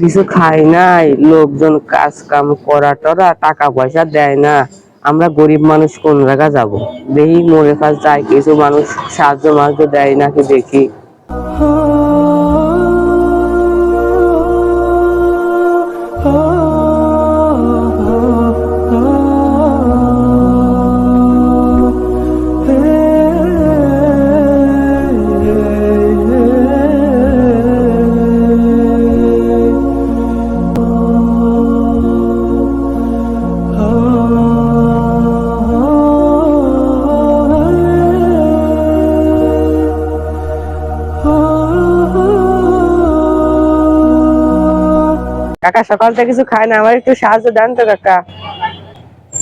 কিছু খাই নাই, লোকজন কাজ কাম করা টরা টাকা পয়সা দেয় না। আমরা গরিব মানুষ কোন জায়গা যাব? দেখি মনে কাজ যায় কিছু মানুষ সাহায্য মাহায্য দেয় নাকি দেখি। কাকা সকাল থেকে কিছু খায় না, আমার একটু সাহায্য দেন তো কাকা।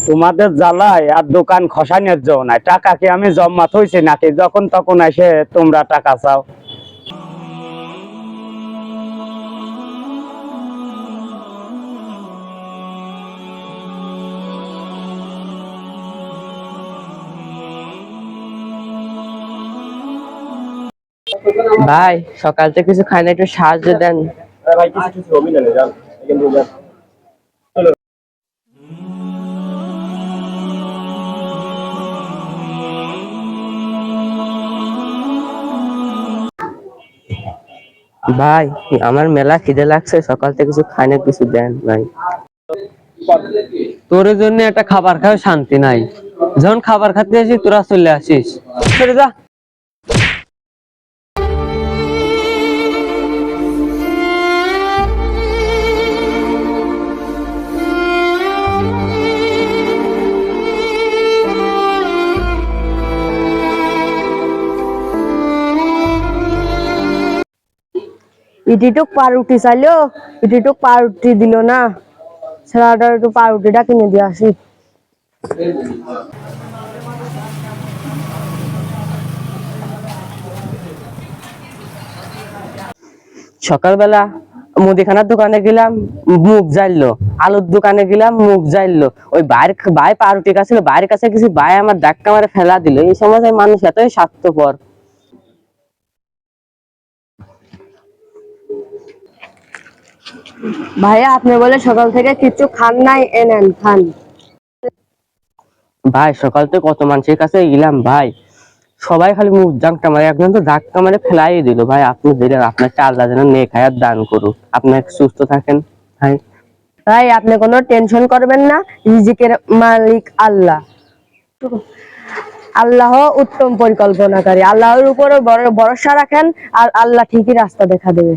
তোমাদের জ্বালায় আর দোকান খসানের জন্য। টাকা কি আমি জমা থইছি নাকি? যখন তখন এসে তোমরা টাকা চাও। ভাই সকাল থেকে কিছু খাই না একটু সাহায্য দেন। ভাই আমার মেলা খিদে লাগছে সকাল থেকে কিছু খাই না কিছু দেন ভাই। তোর জন্য একটা খাবার খাওয়া শান্তি নাই। যখন খাবার খাতে আসি তোরা চলে আসিস। যা। ইটিটুক পাউরুটি চাইলো ইটিটুক পাউরুটি দিল না। ছেলেটা একটু কিনে দিয়ে আসি। সকালবেলা মুদিখানার দোকানে গেলাম মুখ জ্বাললো। আলুর দোকানে গেলাম মুখ জ্বাললো। ওই বাইর ভাই পাউরুটি কাছে বাইরের কাছে কিছু ভাই আমার ধাক্কা মারে ফেলা দিল। এই সমাজে মানুষ এতই স্বার্থপর। ভাইয়া আপনি বলে সকাল থেকে কিচ্ছু খান নাই এনেন খান। ভাই সকাল থেকে কত মানুষের কাছে গেলাম ভাই। সবাই খালি মুখ ধাক্কা মারে একজন তো ধাক্কা মারে ফেলাই দিল ভাই। আপনি দিলেন আপনার চালটা যেন নেক হায়াত দান করুক। আপনি সুস্থ থাকেন ভাই। ভাই আপনি কোনো টেনশন করবেন না রিজিকের মালিক আল্লাহ। আল্লাহ উত্তম পরিকল্পনাকারী। আল্লাহর উপরে বড় ভরসা রাখেন আর আল্লাহ ঠিকই রাস্তা দেখা দেবে।